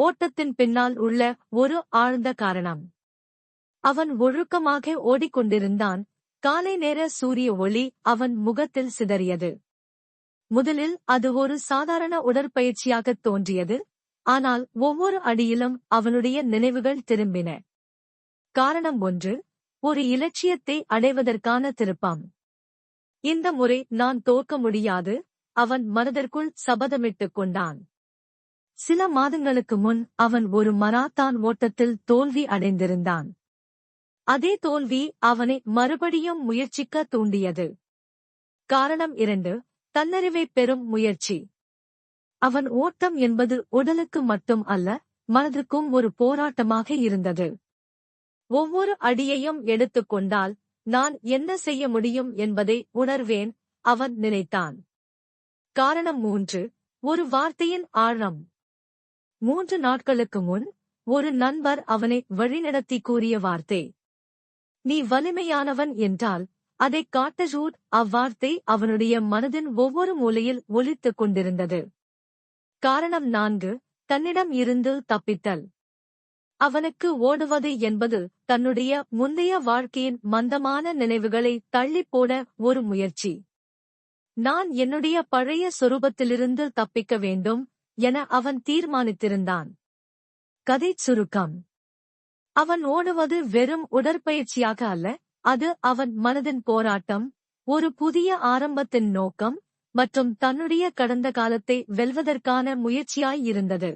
ஓட்டத்தின் பின்னால் உள்ள ஒரு ஆழ்ந்த காரணம். அவன் ஒழுக்கமாக ஓடிக்கொண்டிருந்தான். காலை நேர சூரிய ஒளி அவன் முகத்தில் சிதறியது. முதலில் அது ஒரு சாதாரண உடற்பயிற்சியாகத் தோன்றியது. ஆனால் ஒவ்வொரு அடியிலும் அவனுடைய நினைவுகள் திரும்பின. காரணம் ஒன்று ஒரு இலட்சியத்தை அடைவதற்கான திருப்பம். இந்த முறை நான் தோற்க முடியாது. அவன் மனதிற்குள் சபதமிட்டுக் கொண்டான். சில மாதங்களுக்கு முன் அவன் ஒரு மராத்தான் ஓட்டத்தில் தோல்வி அடைந்திருந்தான். அதே தோல்வி அவனை மறுபடியும் முயற்சிக்க தூண்டியது. காரணம் இரண்டு தன்னறிவைப் பெறும் முயற்சி. அவன் ஓட்டம் என்பது உடலுக்கு மட்டும் அல்ல மனதுக்கும் ஒரு போராட்டமாக இருந்தது. ஒவ்வொரு அடியையும் எடுத்துக்கொண்டால் நான் என்ன செய்ய முடியும் என்பதை உணர்வேன் அவன் நினைத்தான். காரணம் மூன்று ஒரு வார்த்தையின் ஆழம். மூன்று நாட்களுக்கு முன் ஒரு நண்பர் அவனை வழிநடத்தி கூறிய வார்த்தை. நீ வலிமையானவன் என்றால் அதைக் காட்ட ரூட் அவ்வார்த்தை அவனுடைய மனதின் ஒவ்வொரு மூலையில் ஒலித்துக் கொண்டிருந்தது. காரணம் நான்கு தன்னிடம் இருந்து தப்பித்தல். அவனுக்கு ஓடுவது என்பது தன்னுடைய முந்தைய வாழ்க்கையின் மந்தமான நினைவுகளை தள்ளிப்போட ஒரு முயற்சி. நான் என்னுடைய பழைய சொரூபத்திலிருந்து தப்பிக்க வேண்டும் என அவன் தீர்மானித்திருந்தான். கதைச் சுருக்கம். அவன் ஓடுவது வெறும் உடற்பயிற்சியாக அல்ல அது அவன் மனதின் போராட்டம் ஒரு புதிய ஆரம்பத்தின் நோக்கம் மற்றும் தன்னுடைய கடந்த காலத்தை வெல்வதற்கான முயற்சியாய் இருந்தது.